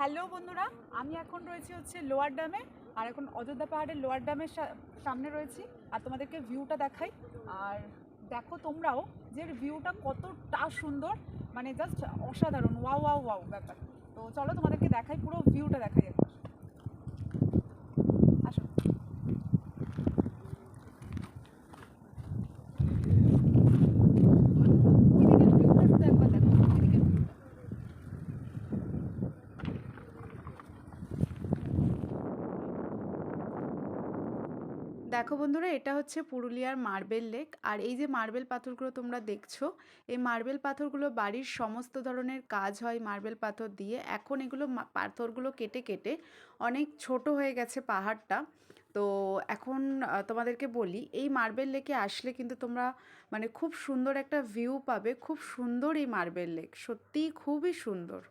Hello বন্ধুরা, আমি এখন রয়েছি হচ্ছে লোয়ার ড্যামে, আর এখন অযোধ্যা পাহাড়ের লোয়ার ড্যামের সামনে রয়েছি, আর তোমাদেরকে ভিউটা দেখাই। আর দেখো তোমরাও যে ভিউটা কতটা সুন্দর মানে জাস্ট অসাধারণ, ওয়াও ওয়াও ওয়াও ব্যাপার। তো চলো তোমাদেরকে দেখাই, পুরো ভিউটা দেখাই দেখো বন্ধুরা, এটা হচ্ছে পুরুলিয়ার মার্বেল লেক। আর এই যে মার্বেল পাথরগুলো তোমরা দেখছ, এই মার্বেল পাথরগুলো বাড়ির সমস্ত ধরনের কাজ হয় মার্বেল পাথর দিয়ে। এখন এগুলো পাথরগুলো কেটে কেটে অনেক ছোট হয়ে গেছে পাহাড়টা। তো এখন তোমাদেরকে বলি, এই মার্বেল লেকে আসলে কিন্তু তোমরা মানে খুব সুন্দর একটা ভিউ পাবে। খুব সুন্দর এই মার্বেল লেক, সত্যিই খুবই সুন্দর।